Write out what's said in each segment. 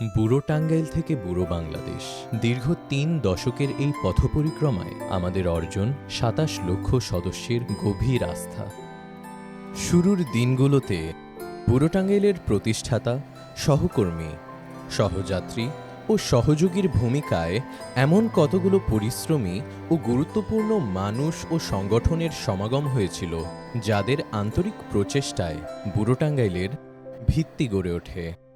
বুড়ো টাঙ্গাইল থেকে বুড়ো বাংলাদেশ। দীর্ঘ তিন দশকের এই পথপরিক্রমায় আমাদের অর্জন সাতাশ লক্ষ সদস্যের গভীর আস্থা। শুরুর দিনগুলোতে বুড়ো টাঙ্গাইলের প্রতিষ্ঠাতা, সহকর্মী, সহযাত্রী ও সহযোগীর ভূমিকায় এমন কতগুলো পরিশ্রমী ও গুরুত্বপূর্ণ মানুষ ও সংগঠনের সমাগম হয়েছিল, যাদের আন্তরিক প্রচেষ্টায় বুড়ো টাঙ্গাইলের ভিত্তি গড়ে ওঠে।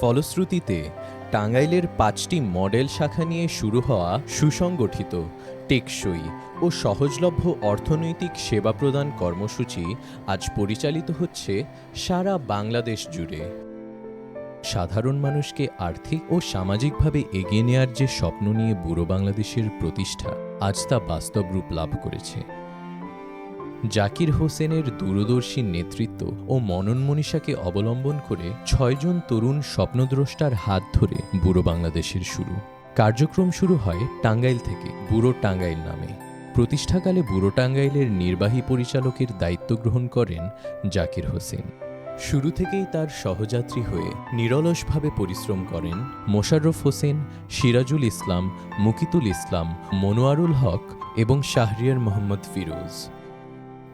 ফলশ্রুতিতে, টাঙ্গাইলের পাঁচটি মডেল শাখা নিয়ে শুরু হওয়া সুসংগঠিত, টেকসই ও সহজলভ্য অর্থনৈতিক সেবা প্রদান কর্মসূচি আজ পরিচালিত হচ্ছে সারা বাংলাদেশ জুড়ে। সাধারণ মানুষকে আর্থিক ও সামাজিকভাবে এগিয়ে নেয়ার যে স্বপ্ন নিয়ে বুড়ো বাংলাদেশের প্রতিষ্ঠা, আজ তা বাস্তব রূপ লাভ করেছে। জাকির হোসেনের দূরদর্শী নেতৃত্ব ও মনন মনীষাকে অবলম্বন করে ছয়জন তরুণ স্বপ্নদ্রষ্টার হাত ধরে বুড়ো বাংলাদেশের শুরু। কার্যক্রম শুরু হয় টাঙ্গাইল থেকে বুড়ো টাঙ্গাইল নামে। প্রতিষ্ঠাকালে বুড়ো টাঙ্গাইলের নির্বাহী পরিচালকের দায়িত্ব গ্রহণ করেন জাকির হোসেন। শুরু থেকেই তার সহযাত্রী হয়ে নিরলসভাবে পরিশ্রম করেন মোশাররফ হোসেন, সিরাজুল ইসলাম, মুকিতুল ইসলাম, মনোয়ারুল হক এবং শাহরিয়ার মোহাম্মদ ফিরোজ।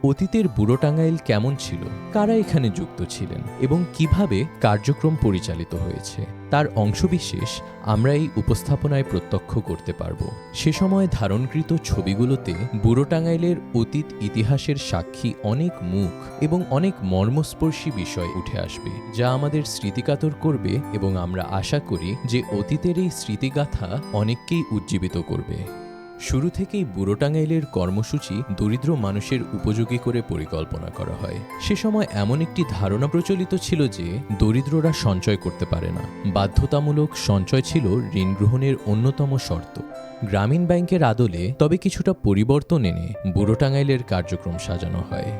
অতীতের বুড়ো টাঙ্গাইল কেমন ছিল? কারা এখানে যুক্ত ছিলেন? এবং কীভাবে কার্যক্রম পরিচালিত হয়েছে? তার অংশবিশেষ আমরা এই উপস্থাপনায় প্রত্যক্ষ করতে পারব। সে সময় ধারণকৃত ছবিগুলোতে বুড়ো টাঙ্গাইলের অতীত ইতিহাসের সাক্ষী অনেক মুখ এবং অনেক মর্মস্পর্শী বিষয় উঠে আসবে, যা আমাদের স্মৃতিকাতর করবে এবং আমরা আশা করি যে অতীতের এই স্মৃতিগাথা অনেককেই উজ্জীবিত করবে। শুরু থেকেই বুড়ো টাঙ্গাইলের কর্মসূচি দরিদ্র মানুষের উপযোগী করে পরিকল্পনা করা হয়। সে সময় এমন একটি ধারণা প্রচলিত ছিল যে দরিদ্ররা সঞ্চয় করতে পারে না। বাধ্যতামূলক সঞ্চয় ছিল ঋণ গ্রহণের অন্যতম শর্ত। গ্রামীণ ব্যাংকের আদলে তবে কিছুটা পরিবর্তন এনে বুড়ো টাঙ্গাইলের কার্যক্রম সাজানো হয়।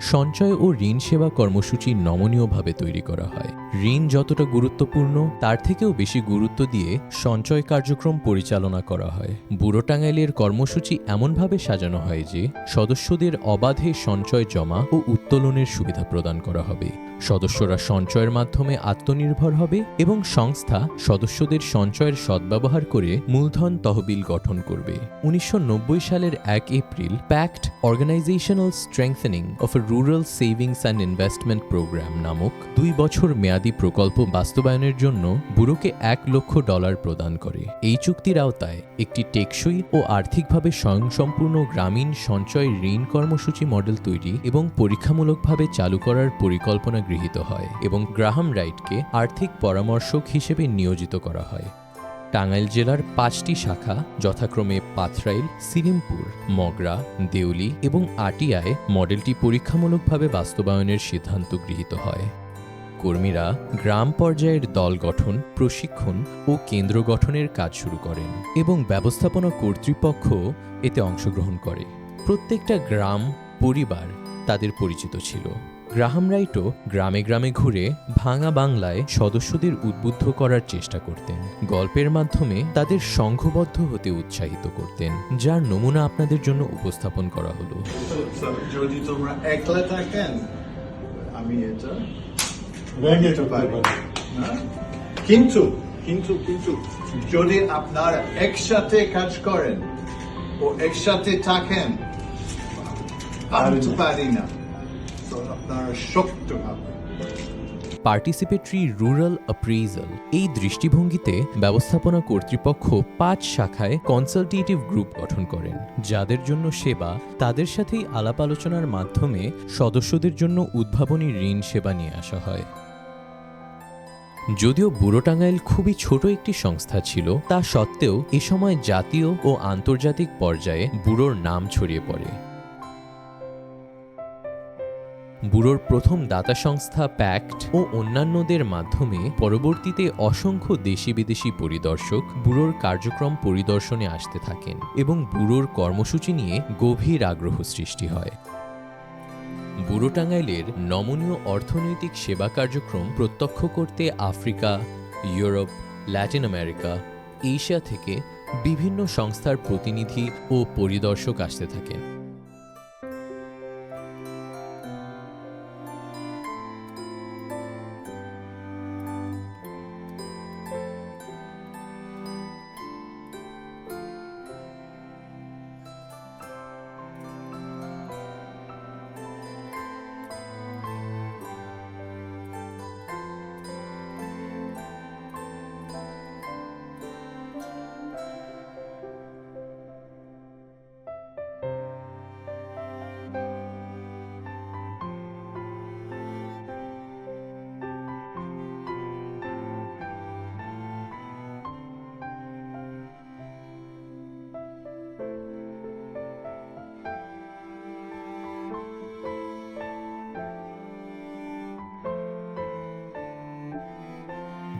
সঞ্চয় ও ঋণ সেবা কর্মসূচি নমনীয়ভাবে তৈরি করা হয়। ঋণ যতটা গুরুত্বপূর্ণ, তার থেকেও বেশি গুরুত্ব দিয়ে সঞ্চয় কার্যক্রম পরিচালনা করা হয়। বুড়ো টাঙ্গাইলের কর্মসূচি এমনভাবে সাজানো হয় যে, সদস্যদের অবাধে সঞ্চয় জমা ও উত্তোলনের সুবিধা প্রদান করা হবে। সদস্যরা সঞ্চয়ের মাধ্যমে আত্মনির্ভর হবে এবং সংস্থা সদস্যদের সঞ্চয়ের সদ্ব্যবহার করে মূলধন তহবিল গঠন করবে। উনিশশো নব্বই সালের এক April PACT organisational strengthening of rural savings and investment programme নামক দুই বছর মেয়াদী প্রকল্প বাস্তবায়নের জন্য ব্যুরোকে এক লক্ষ ডলার প্রদান করে। এই চুক্তির আওতায় একটি টেকসই ও আর্থিকভাবে স্বয়ংসম্পূর্ণ গ্রামীণ সঞ্চয় ঋণ কর্মসূচি মডেল তৈরি এবং পরীক্ষামূলকভাবে চালু করার পরিকল্পনা গৃহীত হয় এবং গ্রাহাম রাইটকে আর্থিক পরামর্শক হিসেবে নিয়োজিত করা হয়। টাঙ্গাইল জেলার পাঁচটি শাখা যথাক্রমে পাথরাইল সিরিমপুর মগরা, দেউলি এবং আটিয়ায় মডেলটি পরীক্ষামূলকভাবে বাস্তবায়নের সিদ্ধান্ত গৃহীত হয়। কর্মীরা গ্রাম পর্যায়ের দল গঠন, প্রশিক্ষণ ও কেন্দ্র গঠনের কাজ শুরু করেন এবং ব্যবস্থাপনা কর্তৃপক্ষ এতে অংশগ্রহণ করে। প্রত্যেকটা গ্রাম, পরিবার তাদের পরিচিত ছিল। গ্রাহাম রাইটও গ্রামে গ্রামে ঘুরে ভাঙা বাংলায় সদস্যদের উদ্বুদ্ধ করার চেষ্টা করতেন। গল্পের মাধ্যমে তাদের সংঘবদ্ধ হতে উৎসাহিত করতেন, যার নমুনা আপনাদের জন্য উপস্থাপন করা হলো। যদি তোমরা একলা থাকেন, আমি এটা ভেঙে যেতে পারে। না? কিন্তু কিন্তু কিন্তু যদি আপনারা একসাথে কাজ করেন ও একসাথে থাকেন পারি না আপনারা শক্ত হবে পার্টিসিপেটরি রুরাল অ্যাপ্রেজাল এই দৃষ্টিভঙ্গিতে ব্যবস্থাপনা কর্তৃপক্ষ পাঁচ শাখায় কনসালটেটিভ গ্রুপ গঠন করেন যাদের জন্য সেবা তাদের সাথেই আলাপ আলোচনার মাধ্যমে সদস্যদের জন্য উদ্ভাবনী ঋণ সেবা নিয়ে আসা হয়। যদিও বুড়ো টাঙ্গাইল খুবই ছোট একটি সংস্থা ছিল, তা সত্ত্বেও এ সময় জাতীয় ও আন্তর্জাতিক পর্যায়ে বুড়োর নাম ছড়িয়ে পড়ে। ব্যুরোর প্রথম দাতা সংস্থা প্যাক্ট ও অন্যান্যদের মাধ্যমে পরবর্তীতে অসংখ্য দেশি বিদেশি পরিদর্শক ব্যুরোর কার্যক্রম পরিদর্শনে আসতে থাকেন এবং ব্যুরোর কর্মসূচি নিয়ে গভীর আগ্রহ সৃষ্টি হয়। বুড়ো টাঙ্গাইলের নমনীয় অর্থনৈতিক সেবা কার্যক্রম প্রত্যক্ষ করতে Africa, Europe, Latin America, Asia থেকে বিভিন্ন সংস্থার প্রতিনিধি ও পরিদর্শক আসতে থাকেন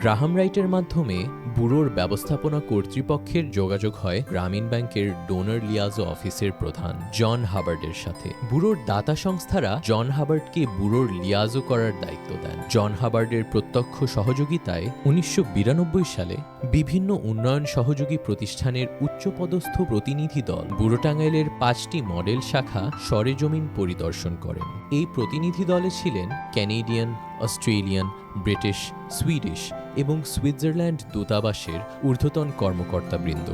গ্রাহাম রাইটের মাধ্যমে ব্যুরোর ব্যবস্থাপনা কর্তৃপক্ষের যোগাযোগ হয় গ্রামীণ ব্যাংকের ডোনার লিয়াজো অফিসের প্রধান জন হাবার্ডের সাথে। ব্যুরোর দাতা সংস্থারা জন হাবার্ডকে ব্যুরোর লিয়াজো করার দায়িত্ব দেন। জন হাবার্ডের প্রত্যক্ষ সহযোগিতায় উনিশশো বিরানব্বই সালে বিভিন্ন উন্নয়ন সহযোগী প্রতিষ্ঠানের উচ্চপদস্থ প্রতিনিধি দল বুড়োটাঙ্গাইলের পাঁচটি মডেল শাখা সরেজমিন পরিদর্শন করেন। এই প্রতিনিধি দলে ছিলেন ক্যানেডিয়ান, অস্ট্রেলিয়ান, ব্রিটিশ, সুইডিশ এবং সুইজারল্যান্ড দূতাবাসের ঊর্ধ্বতন কর্মকর্তাবৃন্দ।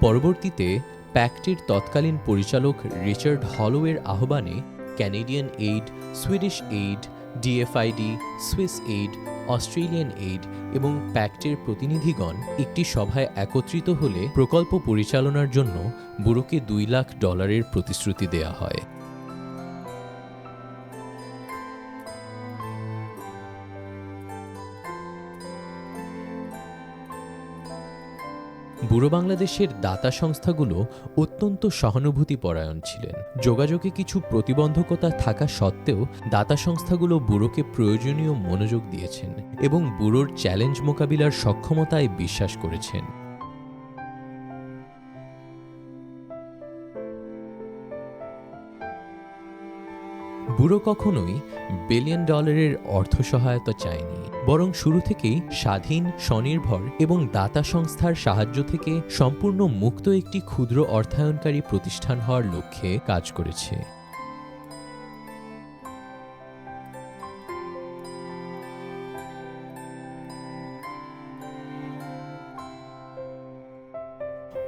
পরবর্তীতে, প্যাক্টের তৎকালীন পরিচালক রিচার্ড হলোয়ের আহ্বানে Canadian aid, Swedish aid, DFID, Swiss aid, Australian aid এবং প্যাক্টের প্রতিনিধিগণ একটি সভায় একত্রিত হলে প্রকল্প পরিচালনার জন্য বুড়োকে দুই লাখ ডলারের প্রতিশ্রুতি দেয়া হয়। বুড়ো বাংলাদেশের দাতা সংস্থাগুলো অত্যন্ত সহানুভূতিপরায়ণ ছিলেন। যোগাযোগে কিছু প্রতিবন্ধকতা থাকা সত্ত্বেও দাতা সংস্থাগুলো বুড়োকে প্রয়োজনীয় মনোযোগ দিয়েছেন এবং বুড়োর চ্যালেঞ্জ মোকাবিলার সক্ষমতায় বিশ্বাস করেছেন। বুড়ো কখনোই বিলিয়ন ডলারের অর্থ সহায়তা চায়নি। বরং শুরু থেকেই স্বাধীন, স্বনির্ভর এবং দাতা সংস্থার সাহায্য থেকে সম্পূর্ণ মুক্ত একটি ক্ষুদ্র অর্থায়নকারী প্রতিষ্ঠান হওয়ার লক্ষ্যে কাজ করেছে।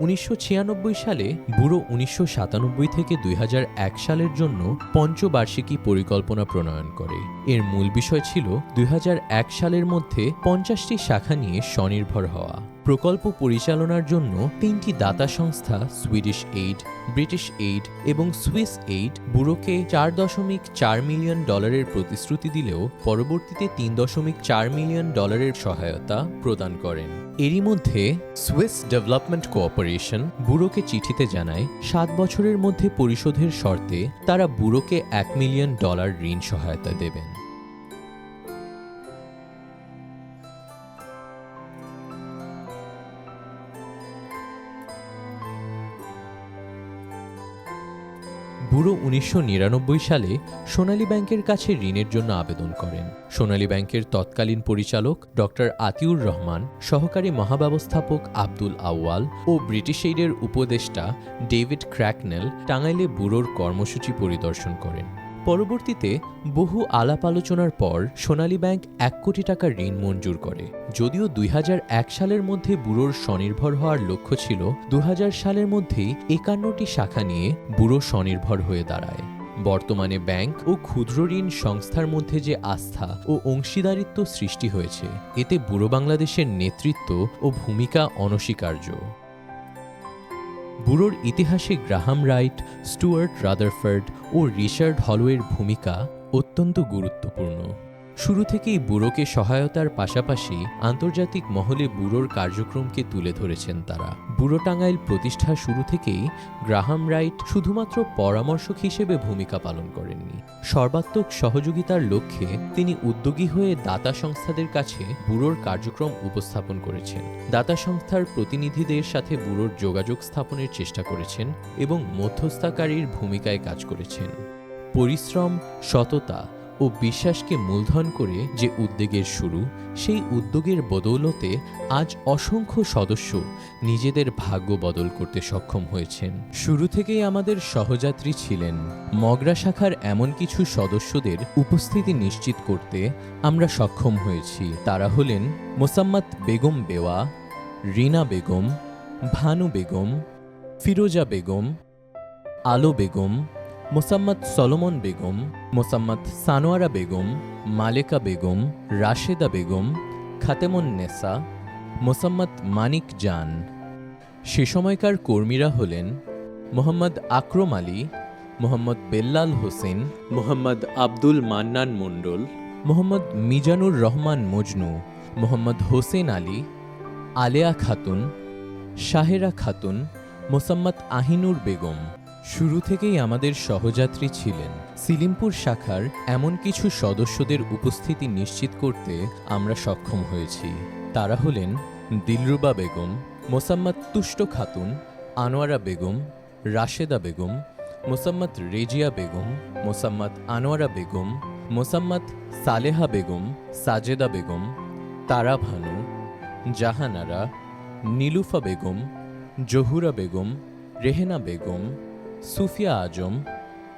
উনিশশো ছিয়ানব্বই সালে ব্যুরো উনিশশো সাতানব্বই থেকে দুই হাজার এক সালের জন্য পঞ্চবার্ষিকী পরিকল্পনা প্রণয়ন করে। এর মূল বিষয় ছিল দুই হাজার এক সালের মধ্যে পঞ্চাশটি শাখা নিয়ে স্বনির্ভর হওয়া। প্রকল্প পরিচালনার জন্য তিনটি দাতা সংস্থা সুইডিশ এইড ব্রিটিশ এইড এবং সুইস এইড বুড়োকে চার দশমিক চার মিলিয়ন ডলারের প্রতিশ্রুতি দিলেও পরবর্তীতে তিন দশমিক চার মিলিয়ন ডলারের সহায়তা প্রদান করেন। এরই মধ্যে সুইস ডেভেলপমেন্ট কোঅপারেশন বুড়োকে চিঠিতে জানায়, সাত বছরের মধ্যে পরিশোধের শর্তে তারা বুড়োকে এক মিলিয়ন ডলার ঋণ সহায়তা দেবেন। বুড়ো উনিশশো সালে সোনালী ব্যাংকের কাছে ঋণের জন্য আবেদন করেন। সোনালী ব্যাংকের তৎকালীন পরিচালক ডক্টর আতিউর রহমান, সহকারী মহাব্যবস্থাপক আব্দুল আউয়াল ও ব্রিটিশ এইডের উপদেষ্টা ডেভিড ক্র্যাকনেল টাঙ্গাইলে ব্যুরোর কর্মসূচি পরিদর্শন করেন। পরবর্তীতে বহু আলাপ আলোচনার পর সোনালী ব্যাংক এক কোটি টাকা ঋণ মঞ্জুর করে। যদিও দুই হাজার এক সালের মধ্যে বুড়োর স্বনির্ভর হওয়ার লক্ষ্য ছিল দু হাজার সালের মধ্যেই একান্নটি শাখা নিয়ে বুড়ো স্বনির্ভর হয়ে দাঁড়ায়। বর্তমানে ব্যাংক ও ক্ষুদ্র ঋণ সংস্থার মধ্যে যে আস্থা ও অংশীদারিত্ব সৃষ্টি হয়েছে, এতে বুড়ো বাংলাদেশের নেতৃত্ব ও ভূমিকা অনস্বীকার্য। বুড়োর ইতিহাসে গ্রাহাম রাইট স্টুয়ার্ট রাদারফার্ড ও রিচার্ড হলওয়ের ভূমিকা অত্যন্ত গুরুত্বপূর্ণ। শুরু থেকেই বুড়োকে সহায়তার পাশাপাশি আন্তর্জাতিক মহলে বুড়োর কার্যক্রমকে তুলে ধরেছেন তারা। বুড়ো টাঙ্গাইল প্রতিষ্ঠা শুরু থেকেই গ্রাহাম রাইট শুধুমাত্র পরামর্শক হিসেবে ভূমিকা পালন করেননি। সর্বাত্মক সহযোগিতার লক্ষ্যে তিনি উদ্যোগী হয়ে দাতা সংস্থাদের কাছে বুড়োর কার্যক্রম উপস্থাপন করেছেন। দাতা সংস্থার প্রতিনিধিদের সাথে বুড়োর যোগাযোগ স্থাপনের চেষ্টা করেছেন এবং মধ্যস্থতাকারীর ভূমিকায় কাজ করেছেন। পরিশ্রম, সততা ও বিশ্বাসকে মূলধন করে যে উদ্যোগের শুরু, সেই উদ্যোগের বদৌলতে আজ অসংখ্য সদস্য নিজেদের ভাগ্য বদল করতে সক্ষম হয়েছেন। শুরু থেকেই আমাদের সহযাত্রী ছিলেন। মগরা শাখার এমন কিছু সদস্যদের উপস্থিতি নিশ্চিত করতে আমরা সক্ষম হয়েছি। তারা হলেন মোসাম্মত বেগম বেওয়া, রিনা বেগম, ভানু বেগম, ফিরোজা বেগম, আলো বেগম মোসাম্মদ সলোমন বেগম, মোসাম্মদ সানোয়ারা বেগম, মালেকা বেগম, রাশেদা বেগম, খাতেমুন নেসা, মোসাম্মদ মানিক জান। সে সময়কার কর্মীরা হলেন মোহাম্মদ আকরম আলী, মোহাম্মদ বেল্লাল হোসেন, মোহাম্মদ আব্দুল মান্নান মণ্ডল, মোহাম্মদ মিজানুর রহমান মজনু, মোহাম্মদ হোসেন আলী, আলেয়া খাতুন, শাহেরা খাতুন, মোসাম্মদ আহিনুর বেগম। শুরু থেকেই আমাদের সহযাত্রী ছিলেন। সিলিমপুর শাখার এমন কিছু সদস্যদের উপস্থিতি নিশ্চিত করতে আমরা সক্ষম হয়েছি। তারা হলেন দিলরুবা বেগম, মোসাম্মদ তুষ্ট খাতুন, আনোয়ারা বেগম, রাশেদা বেগম, মোসাম্মদ রেজিয়া বেগম, মোসাম্মদ আনোয়ারা বেগম, মোসাম্মদ সালেহা বেগম, সাজেদা বেগম, তারা ভানু, জাহানারা, নীলুফা বেগম, জহুরা বেগম, রেহেনা বেগম সুফিয়া আজম,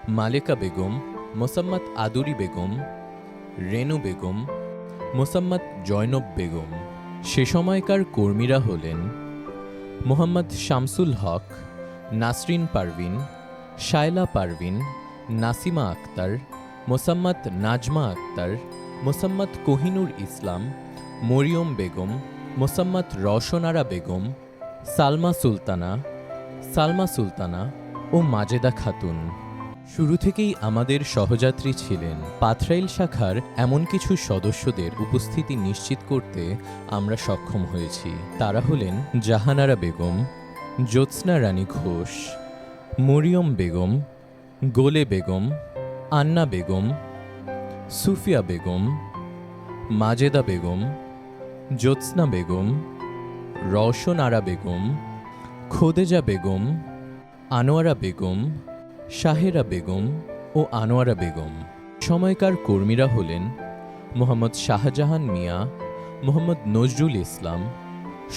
মালেকা বেগম, মোসাম্মদ আদুরি বেগম, রেনু বেগম, মোসাম্মদ জয়নব বেগম। সে সময়কার কর্মীরা হলেন মোহাম্মদ শামসুল হক, নাসরিন পারভিন, শায়লা পারভিন, নাসিমা আক্তার, মোসাম্মদ নাজমা আক্তার, মোসাম্মদ কোহিনুর ইসলাম, মরিয়ম বেগম, মোসাম্মদ রওশনারা বেগম, সালমা সুলতানা সালমা সুলতানা ও মাজেদা খাতুন। শুরু থেকেই আমাদের সহযাত্রী ছিলেন। পাথরাইল শাখার এমন কিছু সদস্যদের উপস্থিতি নিশ্চিত করতে আমরা সক্ষম হয়েছি। তারা হলেন জাহানারা বেগম, জ্যোৎস্না রানী ঘোষ, মরিয়ম বেগম, গোলে বেগম, আন্না বেগম, সুফিয়া বেগম, মাজেদা বেগম, জ্যোৎস্না বেগম রওশন আরা বেগম, খোদেজা বেগম আনোয়ারা বেগম, শাহেরা বেগম ও আনোয়ারা বেগম। সময়কার কর্মীরা হলেন মোহাম্মদ শাহজাহান মিয়া, মোহাম্মদ নজরুল ইসলাম,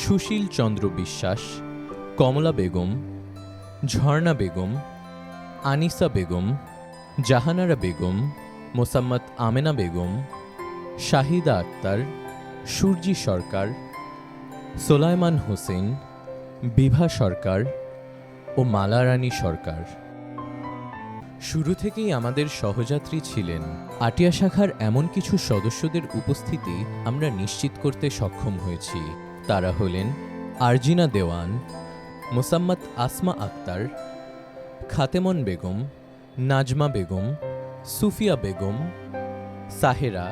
সুশীল চন্দ্র বিশ্বাস, কমলা বেগম, ঝর্ণা বেগম, আনিসা বেগম, জাহানারা বেগম, মোসাম্মদ আমেনা বেগম, শাহিদা আক্তার সূর্যি সরকার সোলাইমান হোসেন, বিভা সরকার ও মালারানী সরকার। শুরু থেকেই আমাদের সহযাত্রী ছিলেন। আটিয়া শাখার এমন কিছু সদস্যদের উপস্থিতি আমরা নিশ্চিত করতে সক্ষম হয়েছি। তারা হলেন আরজিনা দেওয়ান, মোসাম্মদ আসমা আক্তার, খাতেমন বেগম, নাজমা বেগম, সুফিয়া বেগম, সাহেরা,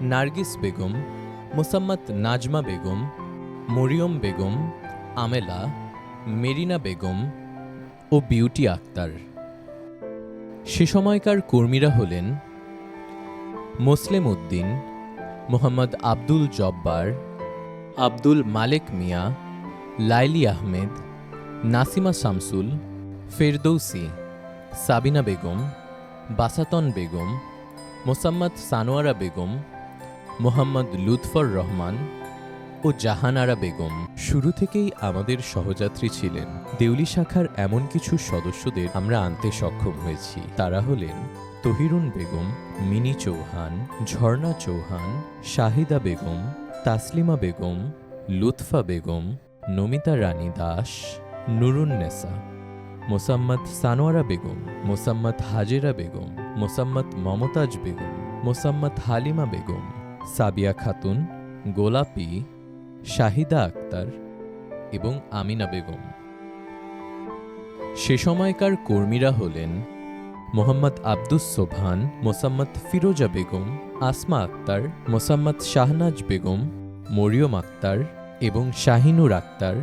নার্গিস বেগম, মোসাম্মদ নাজমা বেগম, মরিয়ম বেগম, আমেলা, মেরিনা বেগম ও বিউটি আক্তার। সে সময়কার কর্মীরা হলেন মোসলেম উদ্দিন, মোহাম্মদ আব্দুল জব্বার, আব্দুল মালেক মিয়া, লাইলি আহমেদ, নাসিমা শামসুল, ফেরদৌসি, সাবিনা বেগম, বাসাতন বেগম, মোসাম্মদ সানোয়ারা বেগম, মোহাম্মদ লুৎফর রহমান ও জাহানারা বেগম শুরু থেকেই আমাদের সহযাত্রী ছিলেন। দেউলি শাখার এমন কিছু সদস্যদের আমরা আনতে সক্ষম হয়েছি। তারা হলেন তহিরুন বেগম, মিনি চৌহান, ঝর্ণা চৌহান, শাহিদা বেগম, তাসলিমা বেগম, লুৎফা বেগম, নমিতা রানী দাস নুরুন্নেসা মোসাম্মদ সানোয়ারা বেগম, মোসাম্মদ হাজেরা বেগম, মোসাম্মদ মমতাজ বেগম, মোসাম্মদ হালিমা বেগম, সাবিয়া খাতুন, গোলাপি শাহিদা আক্তার এবং আমিনা বেগম। সে সময়কার কর্মীরা হলেন মোহাম্মদ আব্দুস সোভান মোসাম্মদ ফিরোজা বেগম, আসমা আক্তার, মোসাম্মদ শাহনাজ বেগম, মরিয়ম আক্তার এবং শাহিনুর আক্তার।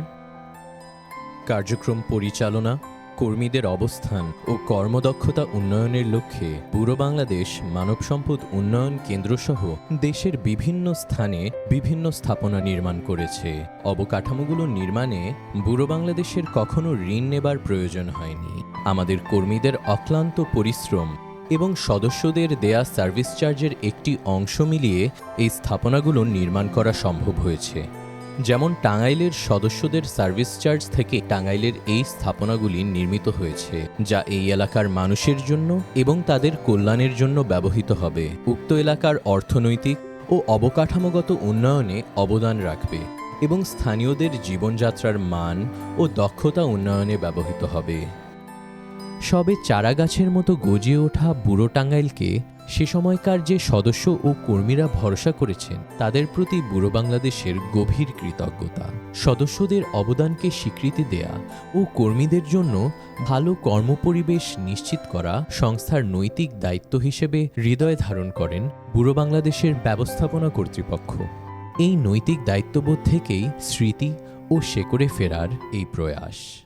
কার্যক্রম পরিচালনা কর্মীদের অবস্থান ও কর্মদক্ষতা উন্নয়নের লক্ষ্যে বুড়ো বাংলাদেশ মানব সম্পদ উন্নয়ন কেন্দ্রসহ দেশের বিভিন্ন স্থানে বিভিন্ন স্থাপনা নির্মাণ করেছে। অবকাঠামোগুলো নির্মাণে বুড়ো বাংলাদেশের কখনো ঋণ নেবার প্রয়োজন হয়নি। আমাদের কর্মীদের অক্লান্ত পরিশ্রম এবং সদস্যদের দেয়া সার্ভিস চার্জের একটি অংশ মিলিয়ে এই স্থাপনাগুলো নির্মাণ করা সম্ভব হয়েছে। যেমন টাঙ্গাইলের সদস্যদের সার্ভিস চার্জ থেকে টাঙ্গাইলের এই স্থাপনাগুলি নির্মিত হয়েছে, যা এই এলাকার মানুষের জন্য এবং তাদের কল্যাণের জন্য ব্যবহৃত হবে। উক্ত এলাকার অর্থনৈতিক ও অবকাঠামোগত উন্নয়নে অবদান রাখবে এবং স্থানীয়দের জীবনযাত্রার মান ও দক্ষতা উন্নয়নে ব্যবহৃত হবে। সবে চারাগাছের মতো গজিয়ে ওঠা বুড়ো টাঙ্গাইলকে সে সময়কার যে সদস্য ও কর্মীরা ভরসা করেছেন, তাদের প্রতি বুড়ো বাংলাদেশের গভীর কৃতজ্ঞতা। সদস্যদের অবদানকে স্বীকৃতি দেয়া ও কর্মীদের জন্য ভালো কর্মপরিবেশ নিশ্চিত করা সংস্থার নৈতিক দায়িত্ব হিসেবে হৃদয় ধারণ করেন বুড়ো বাংলাদেশের ব্যবস্থাপনা কর্তৃপক্ষ। এই নৈতিক দায়িত্ববোধ থেকেই স্মৃতি ও শেকড়ে ফেরার এই প্রয়াস।